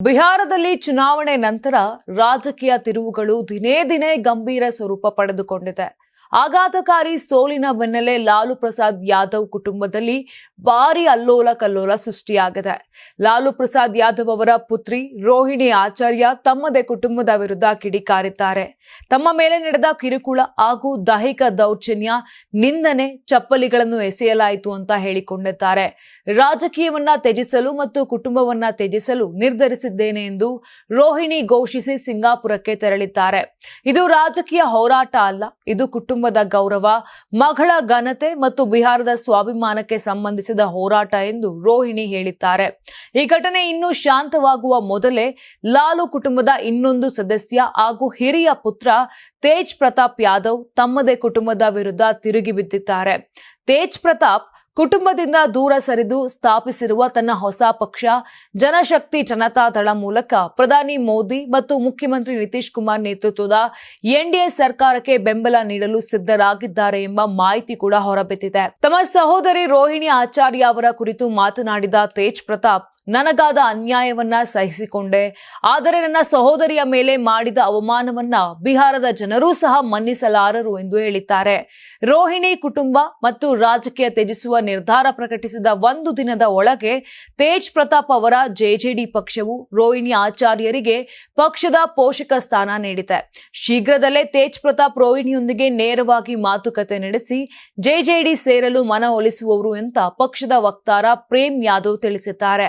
ಬಿಹಾರದಲ್ಲಿ ಚುನಾವಣೆ ನಂತರ ರಾಜಕೀಯ ತಿರುವುಗಳು ದಿನೇ ದಿನೇ ಗಂಭೀರ ಸ್ವರೂಪ ಪಡೆದುಕೊಂಡಿದೆ. ಆಘಾತಕಾರಿ ಸೋಲಿನ ಬೆನ್ನಲ್ಲೇ ಲಾಲು ಪ್ರಸಾದ್ ಯಾದವ್ ಕುಟುಂಬದಲ್ಲಿ ಭಾರಿ ಅಲ್ಲೋಲ ಕಲ್ಲೋಲ ಸೃಷ್ಟಿಯಾಗಿದೆ. ಲಾಲು ಪ್ರಸಾದ್ ಯಾದವ್ ಅವರ ಪುತ್ರಿ ರೋಹಿಣಿ ಆಚಾರ್ಯ ತಮ್ಮದೇ ಕುಟುಂಬದ ವಿರುದ್ಧ ಕಿಡಿಕಾರಿದ್ದಾರೆ. ತಮ್ಮ ಮೇಲೆ ನಡೆದ ಕಿರುಕುಳ ಹಾಗೂ ದೈಹಿಕ ದೌರ್ಜನ್ಯ, ನಿಂದನೆ, ಚಪ್ಪಲಿಗಳನ್ನು ಎಸೆಯಲಾಯಿತು ಅಂತ ಹೇಳಿಕೊಂಡಿದ್ದಾರೆ. ರಾಜಕೀಯವನ್ನ ತ್ಯಜಿಸಲು ಮತ್ತು ಕುಟುಂಬವನ್ನ ತ್ಯಜಿಸಲು ನಿರ್ಧರಿಸಿದ್ದೇನೆ ಎಂದು ರೋಹಿಣಿ ಘೋಷಿಸಿ ಸಿಂಗಾಪುರಕ್ಕೆ ತೆರಳಿದ್ದಾರೆ. ಇದು ರಾಜಕೀಯ ಹೋರಾಟ ಅಲ್ಲ, ಇದು ಕುಟುಂಬದ ಗೌರವ, ಮಗಳ ಘನತೆ ಮತ್ತು ಬಿಹಾರದ ಸ್ವಾಭಿಮಾನಕ್ಕೆ ಸಂಬಂಧಿಸಿದ ಹೋರಾಟ ಎಂದು ರೋಹಿಣಿ ಹೇಳಿದ್ದಾರೆ. ಈ ಘಟನೆ ಇನ್ನೂ ಶಾಂತವಾಗುವ ಮೊದಲೇ ಲಾಲು ಕುಟುಂಬದ ಇನ್ನೊಂದು ಸದಸ್ಯ ಹಾಗೂ ಹಿರಿಯ ಪುತ್ರ ತೇಜ್ ಪ್ರತಾಪ್ ಯಾದವ್ ತಮ್ಮದೇ ಕುಟುಂಬದ ವಿರುದ್ಧ ತಿರುಗಿ ಬಿದ್ದಿದ್ದಾರೆ. ತೇಜ್ ಪ್ರತಾಪ್ ಕುಟುಂಬದಿಂದ ದೂರ ಸರಿದು ಸ್ಥಾಪಿಸಿರುವ ತನ್ನ ಹೊಸ ಪಕ್ಷ, ಜನಶಕ್ತಿ ಜನತಾ ದಳ ಮೂಲಕ ಪ್ರಧಾನಿ ಮೋದಿ ಮತ್ತು ಮುಖ್ಯಮಂತ್ರಿ ನಿತೀಶ್ ಕುಮಾರ್ ನೇತೃತ್ವದ ಎನ್ಡಿಎ ಸರ್ಕಾರಕ್ಕೆ ಬೆಂಬಲ ನೀಡಲು ಸಿದ್ಧರಾಗಿದ್ದಾರೆ ಎಂಬ ಮಾಹಿತಿ ಕೂಡ ಹೊರಬಿದ್ದಿದೆ. ತಮ್ಮ ಸಹೋದರಿ ರೋಹಿಣಿ ಆಚಾರ್ಯ ಅವರ ಕುರಿತು ಮಾತನಾಡಿದ ತೇಜ್ ಪ್ರತಾಪ್ ನನಗಾದ ಅನ್ಯಾಯವನ್ನ ಸಹಿಸಿಕೊಂಡೆ. ಆದರೆ ನನ್ನ ಸಹೋದರಿಯ ಮೇಲೆ ಮಾಡಿದ ಅವಮಾನವನ್ನ ಬಿಹಾರದ ಜನರೂ ಸಹ ಮನ್ನಿಸಲಾರರು ಎಂದು ಹೇಳಿದ್ದಾರೆ. ರೋಹಿಣಿ ಕುಟುಂಬ ಮತ್ತು ರಾಜಕೀಯ ತ್ಯಜಿಸುವ ನಿರ್ಧಾರ ಪ್ರಕಟಿಸಿದ ಒಂದು ದಿನದ ಒಳಗೆ ತೇಜ್ ಪ್ರತಾಪ್ ಅವರ ಜೆಜೆಡಿ ಪಕ್ಷವು ರೋಹಿಣಿ ಆಚಾರ್ಯರಿಗೆ ಪಕ್ಷದ ಪೋಷಕ ಸ್ಥಾನ ನೀಡಿದೆ. ಶೀಘ್ರದಲ್ಲೇ ತೇಜ್ ಪ್ರತಾಪ್ ರೋಹಿಣಿಯೊಂದಿಗೆ ನೇರವಾಗಿ ಮಾತುಕತೆ ನಡೆಸಿ ಜೆಜೆಡಿ ಸೇರಲು ಮನವೊಲಿಸುವವರು ಅಂತ ಪಕ್ಷದ ವಕ್ತಾರ ಪ್ರೇಮ್ ಯಾದವ್ ತಿಳಿಸಿದ್ದಾರೆ.